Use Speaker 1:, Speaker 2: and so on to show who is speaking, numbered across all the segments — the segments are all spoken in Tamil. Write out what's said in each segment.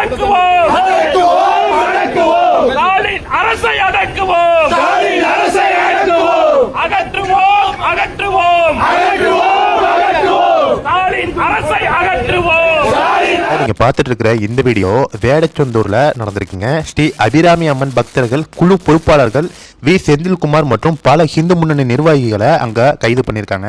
Speaker 1: அடக்குவோம்.
Speaker 2: அடக்குவோம். அடக்குவோம்.
Speaker 1: ஸ்டாலின் அரசை அடக்குவோம்.
Speaker 2: ஸ்டாலின் அரசை அடக்குவோம்.
Speaker 1: அகற்றுவோம். அகற்றுவோம்
Speaker 2: அகற்றுவோம் அகற்றுவோம்
Speaker 1: ஸ்டாலின் அரசை அகற்றுவோம்
Speaker 2: ஸ்டாலின்
Speaker 3: நீங்க பார்த்துட்டு இருக்கிற இந்த வீடியோ வேடச்சந்தூரில் நடந்திருக்குங்க. ஸ்ரீ அபிராமி அம்மன் பக்தர்கள் குழு பொறுப்பாளர்கள் வி. செந்தில்குமார் மற்றும் பல ஹிந்து முன்னணி நிர்வாகிகளை அங்கே கைது பண்ணியிருக்காங்க.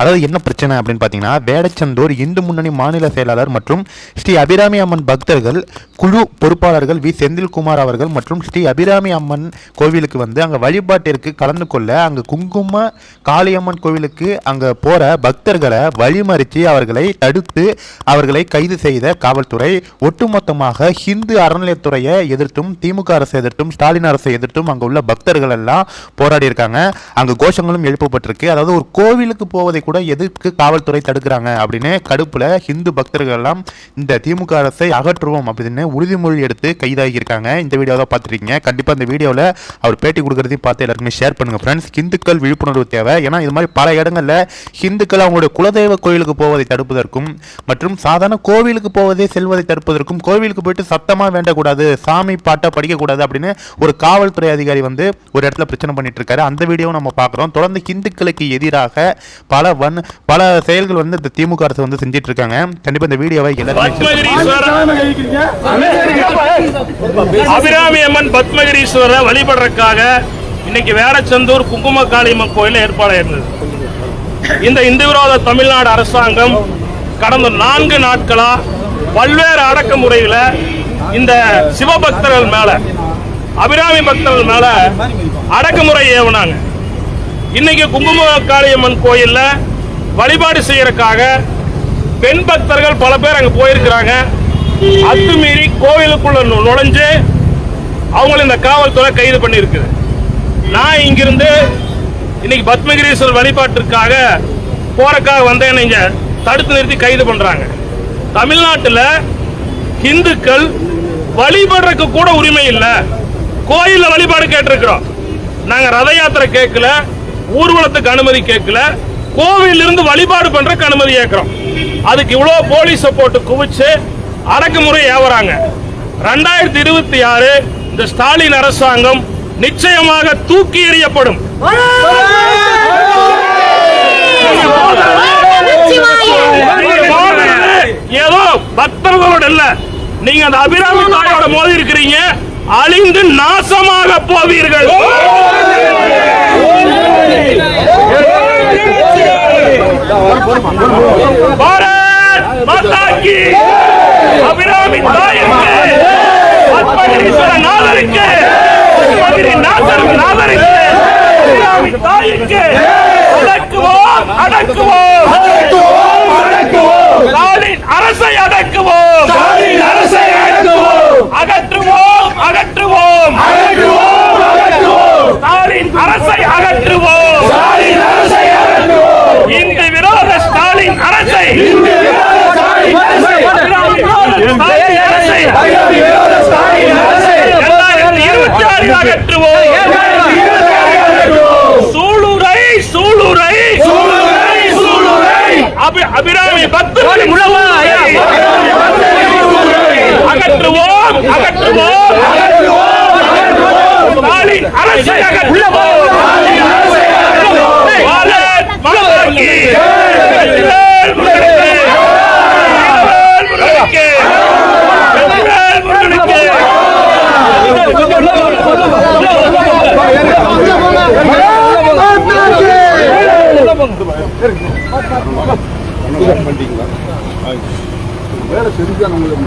Speaker 3: அதாவது என்ன பிரச்சனை அப்படின்னு பார்த்தீங்கன்னா வேடச்சந்தூர் இந்து முன்னணி மாநில செயலாளர் மற்றும் ஸ்ரீ அபிராமி அம்மன் பக்தர்கள் குழு பொறுப்பாளர்கள் வி. செந்தில்குமார் அவர்கள் மற்றும் ஸ்ரீ அபிராமி அம்மன் கோவிலுக்கு வந்து அங்கே வழிபாட்டிற்கு கலந்து கொள்ள அங்கே குங்கும காளியம்மன் கோவிலுக்கு அங்கே போகிற பக்தர்களை வழிமறித்து அவர்களை தடுத்து அவர்களை கைது செய்த காவல்துறை ஒட்டுமொத்தமாக ஹிந்து அறநிலையத்துறையை எதிர்த்தும் திமுக அரசை எதிர்த்தும் ஸ்டாலின் அரசை எதிர்த்தும் அங்கே உள்ள பக்தர்கள் எல்லாம் போராடி இருக்காங்க. அங்க கோஷங்களும் எழுப்பப்பட்டிருக்கு. அதாவது ஒரு கோவிலுக்கு போவதை கூட எதிர்க்கு காவல்துறை தடுக்கிறாங்க அப்படின்னு கடுப்புல ஹிந்து பக்தர்கள் எல்லாம் இந்த திமுக அரசை அகற்றுவோம் அப்படின்னு உறுதிமொழி எடுத்து கைதாகியிருக்காங்க. இந்த வீடியோ தான் பார்த்துருக்கீங்க. கண்டிப்பா இந்த வீடியோவில் அவர் பேட்டி கொடுக்கறதையும் பார்த்து எல்லாருக்குமே ஷேர் பண்ணுங்க ஃப்ரெண்ட்ஸ் ஹிந்துக்கள் விழிப்புணர்வு தேவை. ஏன்னா இது மாதிரி பல இடங்களில் ஹிந்துக்கள் அவங்களுடைய குலதெய்வ கோயிலுக்கு போவதை தடுப்பதற்கும் மற்றும் சாதாரண கோவிலுக்கு போவதை செல்வதை தடுப்பதற்கும் கோவிலுக்கு போயிட்டு சத்தமா வேண்டக்கூடாது சாமி பாட்டை படிக்கக்கூடாது அப்படின்னு ஒரு காவல்துறை அதிகாரி வந்து ஒரு இடத்துல பிரச்சனை பண்ணிட்டு இருக்காரு அந்த வீடியோவும் நம்ம பார்க்குறோம். தொடர்ந்து ஹிந்துக்களுக்கு எதிராக பல வன் பல செயல்கள் வந்து இந்த திமுக அரசு வந்து செஞ்சிட்டு இருக்காங்க கண்டிப்பா இந்த வீடியோவை எல்லாருமே
Speaker 1: அபிராமி அம்மன் பத்மகிரீஸ்வரரை வழிபடுறதுக்காக இன்னைக்கு வேடச்சந்தூர் குங்கும காளியம்மன் கோயில் ஏற்பாடு இருந்தது இந்த இந்து விரோத தமிழ்நாடு அரசாங்கம் கடந்த நான்கு நாட்களா பல்வேறு அடக்குமுறைகளை இந்த சிவபக்தர்கள் மேல அபிராமி பக்தர்கள் மேல அடக்குமுறை ஏவுனாங்க. இன்னைக்கு குங்கும காளியம்மன் கோயில்ல வழிபாடு செய்யறதுக்காக பெண் பக்தர்கள் பல பேர் அங்க போயிருக்கிறாங்க. அத்துமீறி கோவிலுக்குள்ள நுழைஞ்சு அவங்கள இந்த காவல்துறை கைது பண்ணியிருக்கு. நான் இங்கிருந்து இன்னைக்கு பத்மகிரீஸ்வரர் வழிபாட்டிற்காக போறக்காக வந்தேன் இங்க தடுத்து நிறுத்தி கைது பண்றாங்க. தமிழ்நாட்டுல இந்துக்கள் வழிபடுறதுக்கு கூட உரிமை இல்லை. கோயில்ல வழிபாடு கேட்டிருக்கிறோம். நாங்க ரத யாத்திரை கேட்கல ஊர்வலத்துக்கு அனுமதி கேட்கல கோவில் இருந்து வழிபாடு பண்றதுக்கு அனுமதி கேட்கிறோம். அதுக்கு இவ்வளவு போலீஸை போட்டு குவிச்சு அடக்குமுறை ஏவறாங்க. ரெண்டாயிரத்தி இருபத்தி ஆறு இந்த ஸ்டாலின் அரசாங்கம் நிச்சயமாக தூக்கி எறியப்படும். பக்தர்களோட இல்ல நீங்க அந்த அபிராமி தாயோட மோதி இருக்கிறீங்க. அழிந்து நாசமாக போவீர்கள். பாரத் மாதா கி அபிராமி தாயிற்கு பத்மகிரீஸ்வர நாதருக்கு பத்மகிரி நாதர் நாதருக்கு அபிராமி தாயிற்கு அடக்குவோம் அடக்குவோம்
Speaker 2: அடக்குவோம்
Speaker 1: ஸ்டாலின் அரசை அடக்குவோம்
Speaker 2: ஸ்டாலின் அரசை அடக்குவோம்
Speaker 1: அகற்றுவோம் அகற்றுவோம்
Speaker 2: அகற்றுவோம் அகற்றுவோம்
Speaker 1: ஸ்டாலின் அரசை அகற்றுவோம்
Speaker 2: ஸ்டாலின் அரசை அகற்றுவோம்
Speaker 1: இந்து விரோத ஸ்டாலின் அரசை
Speaker 2: இந்து விரோத ஸ்டாலின் அரசை
Speaker 1: அபிராமி விரோத ஸ்டாலின் அரசை
Speaker 2: அயோத்தி விரோத ஸ்டாலின் அரசை
Speaker 1: இரண்டாயிரத்தி இருபத்தி ஆறில் அகற்றுவோம் சூளுரை சூளுரை
Speaker 2: சூளுரை சூளுரை
Speaker 1: அபி- அபிராமி பக்தர்களின் சூளுரை அகற்றுவோம் அகற்றுவோம்
Speaker 2: அகற்றுவோம் அகற்றுவோம்
Speaker 1: ஸ்டாலின் அரசை அகற்றுவோம் பாரத் மாதா கி
Speaker 4: வேலை செஞ்சா நம்மளுக்கு.